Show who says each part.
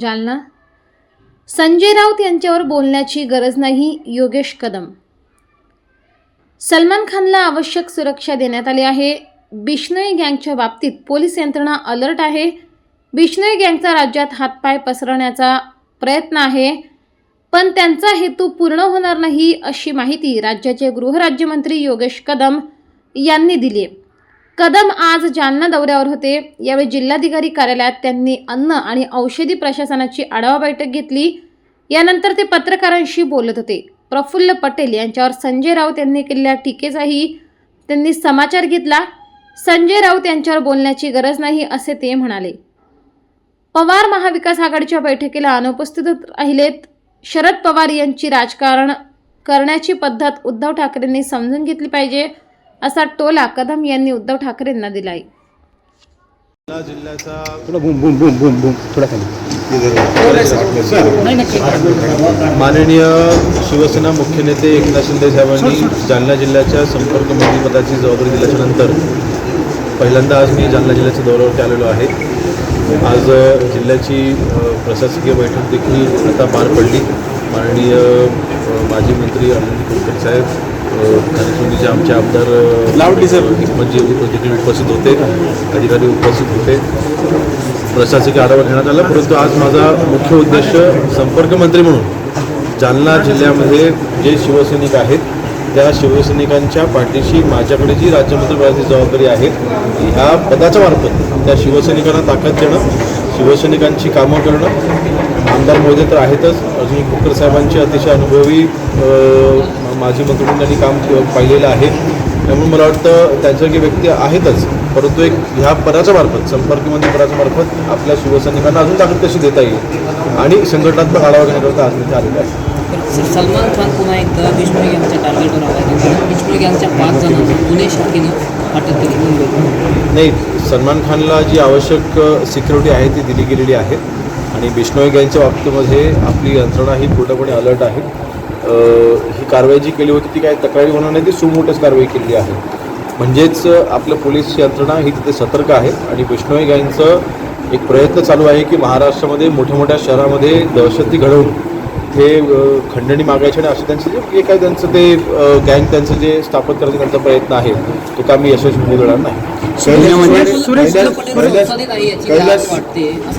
Speaker 1: जालना? संजय राऊत यांच्यावर बोलण्याची गरज नाही योगेश कदम. सलमान खानला आवश्यक सुरक्षा देण्यात आली आहे. बिश्नोई गँगच्या बाबतीत पोलीस यंत्रणा अलर्ट आहे. बिश्नोई गँगचा राज्यात हातपाय पसरवण्याचा प्रयत्न आहे. पण त्यांचा हेतू पूर्ण होणार नाही अशी माहिती राज्याचे गृहराज्यमंत्री योगेश कदम यांनी दिली आहे. कदम आज जालना दौऱ्यावर होते. यावेळी जिल्हाधिकारी कार्यालयात त्यांनी अन्न आणि औषधी प्रशासनाची आढावा बैठक घेतली. यानंतर ते पत्रकारांशी बोलत होते. प्रफुल्ल पटेल यांच्यावर संजय राऊत यांनी केलेल्या टीकेचाही त्यांनी समाचार घेतला. संजय राऊत यांच्यावर बोलण्याची गरज नाही असे ते म्हणाले. पवार महाविकास आघाडीच्या बैठकीला अनुपस्थित राहिलेत. शरद पवार यांची राजकारण करण्याची पद्धत उद्धव ठाकरेंनी समजून घेतली पाहिजे. असा टोला कदम यांनी उद्धव ठाकरेंना दिलाय.
Speaker 2: जालना जिल्ह्याचा
Speaker 3: थोडा boom boom boom boom boom थोडा खाली.
Speaker 2: माननीय शिवसेना मुख्य नेते एकनाथ शिंदे साहेबांनी जालना जिल्ह्याच्या संपर्क मंत्रीपदाची जबाबदारी दिल्याच्या नंतर पहिल्यांदा आज मी जालना जिल्ह्याच्या दौऱ्यावरती आलेलो आहे. आज जिल्ह्याची प्रशासकीय बैठक देखील आता पार पडली. माननीय माजी मंत्री अरविंद कुलकर्णी साहेब खानसुंदीचे आमचे आमदार
Speaker 3: लावली सर.
Speaker 2: म्हणजे देखील उपस्थित होते अधिकारी उपस्थित होते. प्रशासकीय आढावा घेण्यात आला परंतु आज माझा मुख्य उद्देश संपर्क मंत्री म्हणून जालना जिल्ह्यामध्ये जे शिवसैनिक आहेत त्या शिवसैनिकांच्या पाठीशी माझ्याकडे जी राज्यमंत्रीपदाची जबाबदारी आहे ह्या पदाच्या मार्फत त्या शिवसैनिकांना ताकद देणं शिवसैनिकांची कामं करणं. आमदार मोदी तर आहेतच. अजून साहेबांची अतिशय अनुभवी माजी मंत्रिमंडळांनी काम पाहिलेलं आहे. त्यामुळे मला वाटतं त्यांच्यासारखी व्यक्ती आहेतच परंतु एक ह्या पदाच्या मार्फत संपर्कमंत्री पदाच्या मार्फत आपल्या शिवसैनिकांना अजून ताकद कशी देता येईल? आणि संघटनात्मक आढावा घेण्याकरता आज मी आलेलो आहे
Speaker 4: सलमान खान पुन्हा एकदा गँगच्या टार्गेटवर आला गँगच्या पाच जणांना पुणे शाखेनं अटक केली.
Speaker 2: नाही सलमान खानला जी आवश्यक सिक्युरिटी आहे ती दिली गेलेली आहे. आणि बिश्नोई गँगच्या बाबतीमध्ये आपली यंत्रणा ही पूर्णपणे अलर्ट आहे. ही कारवाई जी केली होती ती काय तक्रारी होणार नाही ती सुमोटच कारवाई केलेली आहे म्हणजेच आपलं पोलीस यंत्रणा ही तिथे सतर्क आहे आणि बिश्नोई गँगचं एक प्रयत्न चालू आहे की महाराष्ट्रामध्ये मोठ्या मोठ्या शहरामध्ये दहशती घडवून हे अ, खंडणी मागायचे आणि असं त्यांचं जे जे काही त्यांचं ते गँग त्यांचं जे स्थापन करण्याचा त्यांचा प्रयत्न आहे तो का मी यशस्वी होऊ देणार नाही